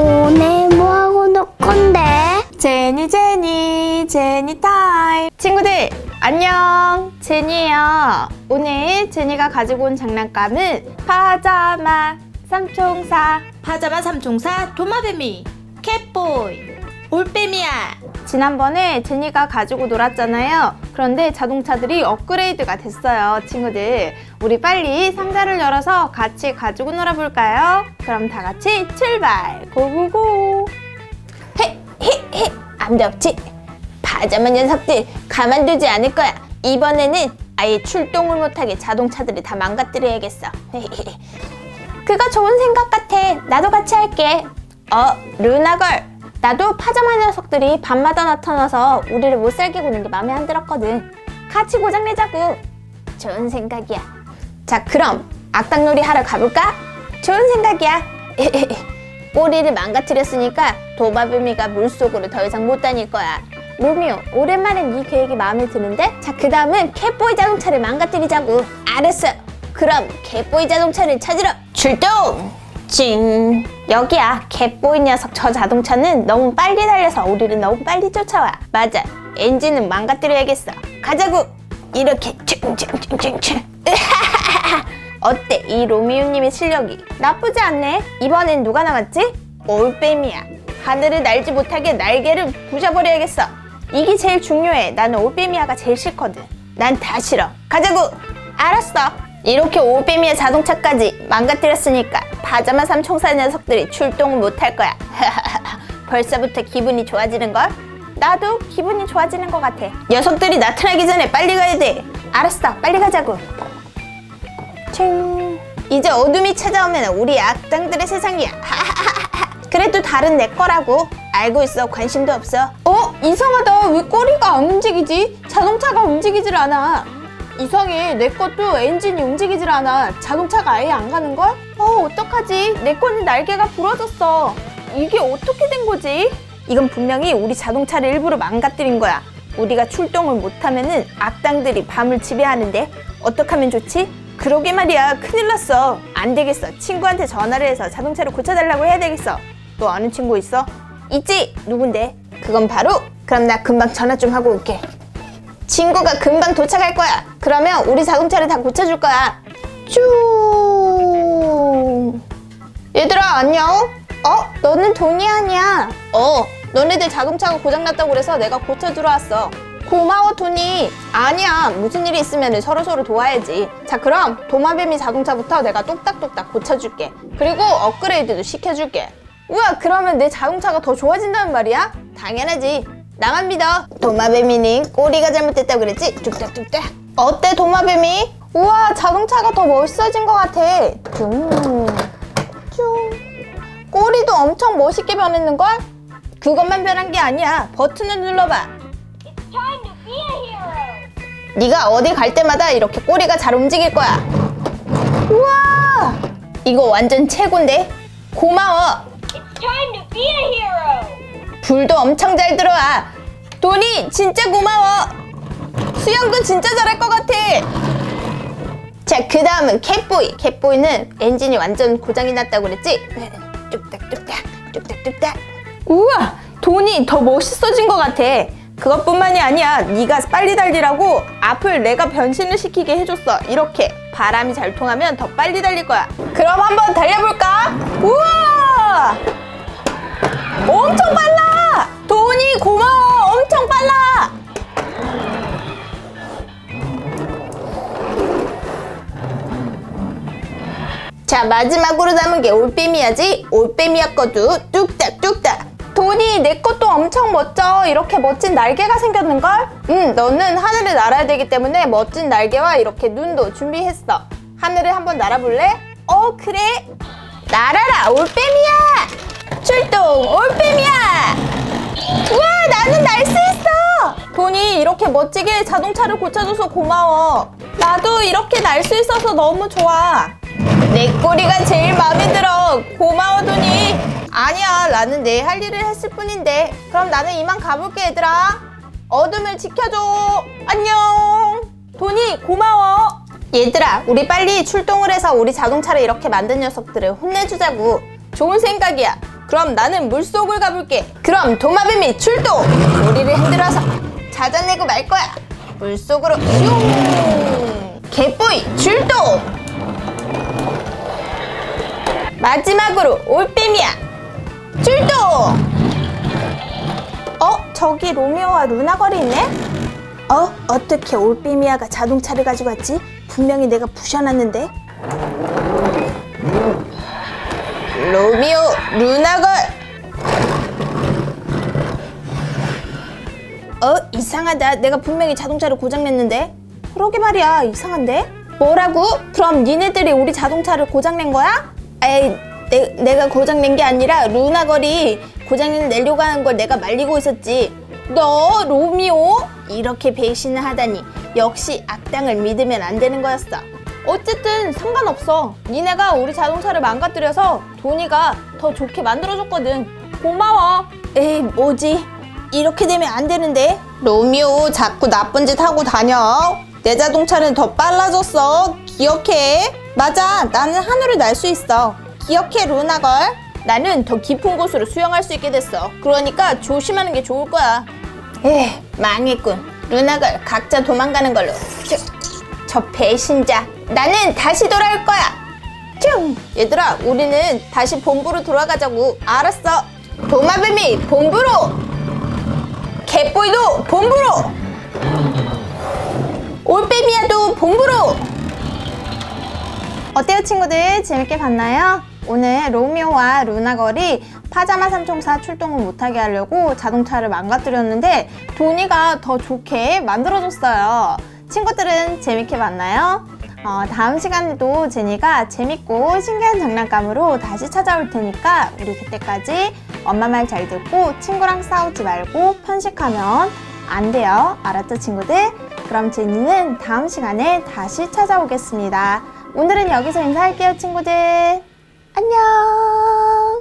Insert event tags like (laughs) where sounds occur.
오늘 뭐하고 놀 건데? 제니 제니 제니 타임. 친구들 안녕. 제니예요. 오늘 제니가 가지고 온 장난감은 파자마 삼총사. 파자마 삼총사 도마뱀이 캣보이 올빼미야. 지난번에 제니가 가지고 놀았잖아요. 그런데 자동차들이 업그레이드가 됐어요 친구들. 우리 빨리 상자를 열어서 같이 가지고 놀아볼까요? 그럼 다 같이 출발. 고고고. 헤 헤헤. 암도 없지. 파자마 녀석들 가만두지 않을 거야. 이번에는 아예 출동을 못하게 자동차들을 다 망가뜨려야겠어. 그거 좋은 생각 같아. 나도 같이 할게. 어 루나걸 나도 파자마 녀석들이 밤마다 나타나서 우리를 못 살게 구는 게 마음에 안 들었거든 같이 고장내자고 좋은 생각이야 자 그럼 악당놀이 하러 가볼까? 좋은 생각이야 (laughs) 꼬리를 망가뜨렸으니까 도마뱀이가 물속으로 더 이상 못 다닐 거야. 로미오, 오랜만에 네 계획이 마음에 드는데? 자, 그 다음은 캣보이 자동차를 망가뜨리자고. 알았어. 그럼 캣보이 자동차를 찾으러 출동! 찡. 여기야. 캣보이 녀석 저 자동차는 너무 빨리 달려서 우리를 너무 빨리 쫓아와. 맞아. 엔진은 망가뜨려야겠어. 가자고! 이렇게 칭칭칭칭칭. (laughs) 어때? 이 로미오님의 실력이 나쁘지 않네. 이번엔 누가 남았지? 올빼미야. 하늘을 날지 못하게 날개를 부셔버려야겠어. 이게 제일 중요해. 나는 올빼미야가 제일 싫거든. 난 다 싫어. 가자고. 알았어. 이렇게 올빼미야 자동차까지 망가뜨렸으니까 파자마 삼총사 녀석들이 출동을 못할 거야. (laughs) 벌써부터 기분이 좋아지는 걸? 나도 기분이 좋아지는 것 같아. 녀석들이 나타나기 전에 빨리 가야 돼. 알았어. 빨리 가자고. 칭. 이제 어둠이 찾아오면 우리 악당들의 세상이야. (laughs) 그래도 다른 내 거라고. 알고 있어. 관심도 없어. 어? 이상하다. 왜 꼬리가 안 움직이지? 자동차가 움직이질 않아. 이상해. 내 것도 엔진이 움직이질 않아. 자동차가 아예 안 가는 걸? 어, 어떡하지? 내 거는 날개가 부러졌어. 이게 어떻게 된 거지? 이건 분명히 우리 자동차를 일부러 망가뜨린 거야. 우리가 출동을 못하면은 악당들이 밤을 지배하는데 어떻게 하면 좋지? 그러게 말이야. 큰일 났어. 안 되겠어. 친구한테 전화를 해서 자동차를 고쳐달라고 해야 되겠어. 너 아는 친구 있어? 있지? 누군데? 그건 바로 그럼 나 금방 전화 좀 하고 올게. 친구가 금방 도착할 거야. 그러면 우리 자동차를 다 고쳐줄 거야. 쭈. 안녕. 어? 너는 돈이 아니야. 어. 너네들 자동차가 고장났다고 그래서 내가 고쳐주러 왔어. 고마워 돈이. 아니야. 무슨 일이 있으면 서로 서로 도와야지. 자 그럼 도마뱀이 자동차부터 내가 뚝딱뚝딱 고쳐줄게. 그리고 업그레이드도 시켜줄게. 우와 그러면 내 자동차가 더 좋아진다는 말이야? 당연하지. 나만 믿어. 도마뱀이는 꼬리가 잘못됐다고 그랬지? 뚝딱뚝딱. 어때 도마뱀이? 우와 자동차가 더 멋있어진 것 같아. 둥. 쭉. 꼬리도 엄청 멋있게 변했는걸? 그것만 변한 게 아니야. 버튼을 눌러봐. 네가 어디 갈 때마다 이렇게 꼬리가 잘 움직일 거야. 우와! 이거 완전 최고인데? 고마워. 불도 엄청 잘 들어와. 돈이 진짜 고마워. 수영도 진짜 잘할 것 같아. 자, 그 다음은 캣보이. 캣보이는 엔진이 완전 고장이 났다고 그랬지? 뚝딱뚝딱, 뚝딱뚝딱. 우와! 돈이 더 멋있어진 것 같아. 그것뿐만이 아니야. 네가 빨리 달리라고 앞을 내가 변신을 시키게 해줬어. 이렇게 바람이 잘 통하면 더 빨리 달릴 거야. 그럼 한번 달려볼까? 우와! 엄청 빨라! 돈이 고마워! 자 마지막으로 남은 게 올빼미야지. 올빼미야 것도 뚝딱뚝딱. 돈이 내 것도 엄청 멋져. 이렇게 멋진 날개가 생겼는걸? 응 너는 하늘을 날아야 되기 때문에 멋진 날개와 이렇게 눈도 준비했어. 하늘을 한번 날아볼래? 어 그래. 날아라 올빼미야! 출동 올빼미야! 우와 나는 날 수 있어! 돈이 이렇게 멋지게 자동차를 고쳐줘서 고마워. 나도 이렇게 날 수 있어서 너무 좋아 내 꼬리가 제일 마음에 들어 고마워 돈이 아니야 나는 내 할 일을 했을 뿐인데 그럼 나는 이만 가볼게 얘들아 어둠을 지켜줘 안녕 돈이 고마워 얘들아 우리 빨리 출동을 해서 우리 자동차를 이렇게 만든 녀석들을 혼내주자고 좋은 생각이야 그럼 나는 물속을 가볼게. 그럼 도마뱀이 출동! 고리를 흔들어서 찾아내고 말 거야. 물속으로 슝! 개뽀이 출동! 마지막으로 올빼미야 출동! 어? 저기 로미오와 루나걸이 있네? 어? 어떻게 올빼미야가 자동차를 가지고 왔지? 분명히 내가 부셔놨는데 로미오 루나걸 어? 이상하다 내가 분명히 자동차를 고장냈는데 그러게 말이야 이상한데 뭐라고? 그럼 니네들이 우리 자동차를 고장낸 거야? 에이 내, 내가 고장낸 게 아니라 루나걸이 고장낸 내려고 하는 걸 내가 말리고 있었지. 너 로미오? 이렇게 배신을 하다니 역시 악당을 믿으면 안 되는 거였어. 어쨌든 상관없어. 니네가 우리 자동차를 망가뜨려서 도니가 더 좋게 만들어줬거든. 고마워. 에이 뭐지? 이렇게 되면 안 되는데. 로미오 자꾸 나쁜 짓 하고 다녀. 내 자동차는 더 빨라졌어. 기억해 맞아 나는 하늘을 날 수 있어. 기억해 루나걸. 나는 더 깊은 곳으로 수영할 수 있게 됐어. 그러니까 조심하는 게 좋을 거야. 에휴 망했군. 루나걸 각자 도망가는 걸로. 저, 저 배신자. 나는 다시 돌아올 거야. 슝 얘들아 우리는 다시 본부로 돌아가자고. 알았어. 도마뱀이 본부로! 개뽀이도 본부로! 올빼미야도 본부로 어때요 친구들 재밌게 봤나요? 오늘 로미오와 루나걸이 파자마 삼총사 출동을 못하게 하려고 자동차를 망가뜨렸는데 도니가 더 좋게 만들어줬어요. 친구들은 재밌게 봤나요? 어, 다음 시간에도 제니가 재밌고 신기한 장난감으로 다시 찾아올 테니까 우리 그때까지 엄마 말 잘 듣고 친구랑 싸우지 말고 편식하면 안 돼요. 알았죠 친구들? 그럼 제니는 다음 시간에 다시 찾아오겠습니다. 오늘은 여기서 인사할게요 친구들. 안녕.